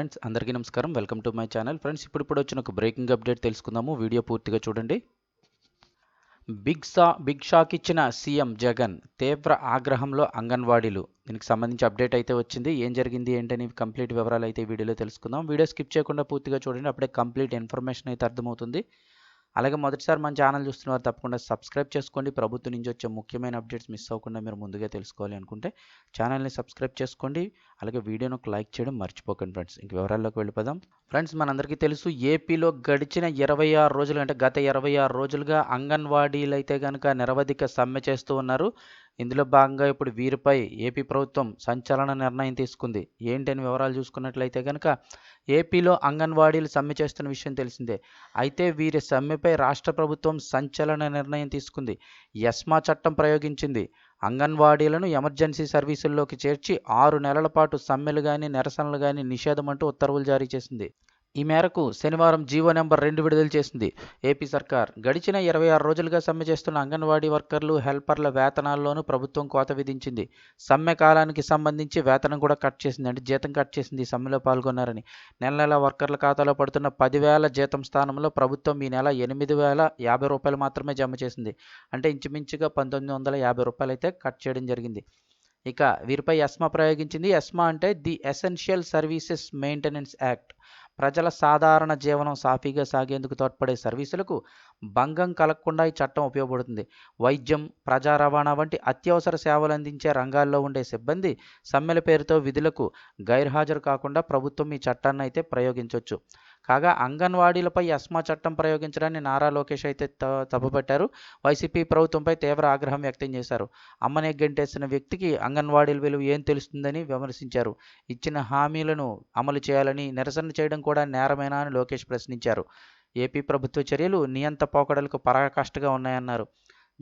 Friends అందరికీ నమస్కారం. Welcome to my channel. Friends ఇప్పుడు ఇప్పుడు వచ్చిన ఒక బ్రేకింగ్ అప్డేట్ తెలుసుకుందాము. వీడియో పూర్తిగా చూడండి. బిగ్ షా బిగ్ షాక్ ఇచ్చిన సీఎం జగన్ తీవ్ర ఆగ్రహంలో అంగన్వాడీలు. దీనికి సంబంధించి అప్డేట్ అయితే వచ్చింది. ఏం జరిగింది ఏంటని కంప్లీట్ వివరాలు అయితే వీడియోలో తెలుసుకుందాం. వీడియో స్కిప్ చేయకుండా పూర్తిగా చూడండి. అప్పుడే కంప్లీట్ ఇన్ఫర్మేషన్ అయితే అర్థమవుతుంది. అలాగే మొదటిసారి మన ఛానల్ చూస్తున్నవారు తప్పకుండా సబ్స్క్రైబ్ చేసుకోండి. ప్రభుత్వం నుంచి వచ్చే ముఖ్యమైన అప్డేట్స్ మిస్ అవ్వకుండా మీరు ముందుగా తెలుసుకోవాలి అనుకుంటే ఛానల్ని సబ్స్క్రైబ్ చేసుకోండి. అలాగే వీడియోను ఒక లైక్ చేయడం మర్చిపోకండి ఫ్రెండ్స్. ఇంక వివరాల్లోకి వెళ్ళిపోదాం. ఫ్రెండ్స్ మనందరికీ తెలుసు ఏపీలో గడిచిన ఇరవై ఆరు రోజులు అంటే గత ఇరవై ఆరు రోజులుగా అంగన్వాడీలు అయితే కనుక నిరవధిక సమ్మె చేస్తూ ఉన్నారు. ఇందులో భాగంగా ఇప్పుడు వీరిపై ఏపీ ప్రభుత్వం సంచలన నిర్ణయం తీసుకుంది. ఏంటని వివరాలు చూసుకున్నట్లయితే కనుక ఏపీలో అంగన్వాడీలు సమ్మె చేస్తున్న విషయం తెలిసిందే. అయితే వీరి సమ్మెపై రాష్ట్ర ప్రభుత్వం సంచలన నిర్ణయం తీసుకుంది. ఎస్మా చట్టం ప్రయోగించింది. అంగన్వాడీలను ఎమర్జెన్సీ సర్వీసుల్లోకి చేర్చి ఆరు నెలల పాటు సమ్మెలు కానీ నిరసనలు కానీ నిషేధం అంటూ ఉత్తర్వులు జారీ చేసింది. ఈ మేరకు శనివారం జీవో నెంబర్ రెండు విడుదల చేసింది. ఏపీ సర్కార్ గడిచిన ఇరవై ఆరు రోజులుగా సమ్మె చేస్తున్న అంగన్వాడీ వర్కర్లు హెల్పర్ల వేతనాల్లోనూ ప్రభుత్వం కోత విధించింది. సమ్మె కాలానికి సంబంధించి వేతనం కూడా కట్ చేసింది అంటే జీతం కట్ చేసింది సమ్మెలో పాల్గొన్నారని. నెల నెల వర్కర్ల ఖాతాలో పడుతున్న పదివేల జీతం స్థానంలో ప్రభుత్వం ఈ నెల ఎనిమిది వేల యాభై రూపాయలు మాత్రమే జమ చేసింది. అంటే ఇంచుమించుగా పంతొమ్మిది వందల యాభై రూపాయలు అయితే కట్ చేయడం జరిగింది. ఇక వీరిపై ఎస్మా ప్రయోగించింది. ఎస్మా అంటే the essential services maintenance act. ప్రజల సాధారణ జీవనం సాఫీగా సాగేందుకు తోడ్పడే సర్వీసులకు భంగం కలగకుండా ఈ చట్టం ఉపయోగపడుతుంది. వైద్యం ప్రజా రవాణా వంటి అత్యవసర సేవలు అందించే రంగాల్లో ఉండే సిబ్బంది సమ్మెల పేరుతో విధులకు గైర్హాజరు కాకుండా ప్రభుత్వం ఈ చట్టాన్ని అయితే ప్రయోగించవచ్చు కాగా అంగన్వాడీలపై అస్మా చట్టం ప్రయోగించడాన్ని నారా లోకేష్ అయితే తప్పుపట్టారు. వైసీపీ ప్రభుత్వంపై తీవ్ర ఆగ్రహం వ్యక్తం చేశారు. అమ్మనే గెంటేసిన వ్యక్తికి అంగన్వాడీల విలువ ఏం తెలుస్తుందని విమర్శించారు. ఇచ్చిన హామీలను అమలు చేయాలని నిరసన చేయడం కూడా నేరమేనా అని లోకేష్ ప్రశ్నించారు. ఏపీ ప్రభుత్వ చర్యలు నియంత పోకడలకు పరాకాష్ఠగా ఉన్నాయన్నారు.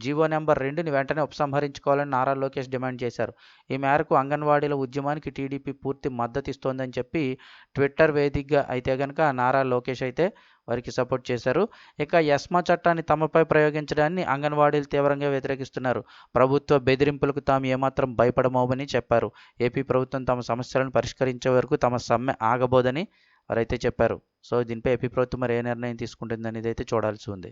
జీవో నెంబర్ రెండుని వెంటనే ఉపసంహరించుకోవాలని నారా లోకేష్ డిమాండ్ చేశారు. ఈ మేరకు అంగన్వాడీల ఉద్యమానికి టీడీపీ పూర్తి మద్దతు ఇస్తోందని చెప్పి ట్విట్టర్ వేదికగా అయితే కనుక నారా లోకేష్ అయితే వారికి సపోర్ట్ చేశారు. ఇక ఎస్మా చట్టాన్ని తమపై ప్రయోగించడాన్ని అంగన్వాడీలు తీవ్రంగా వ్యతిరేకిస్తున్నారు. ప్రభుత్వ బెదిరింపులకు తాము ఏమాత్రం భయపడమోమని చెప్పారు. ఏపీ ప్రభుత్వం తమ సమస్యలను పరిష్కరించే వరకు తమ సమ్మె ఆగబోదని వారైతే చెప్పారు. సో దీనిపై ఏపీ ప్రభుత్వం మరి ఏ నిర్ణయం తీసుకుంటుంది అనేది అయితే చూడాల్సి ఉంది.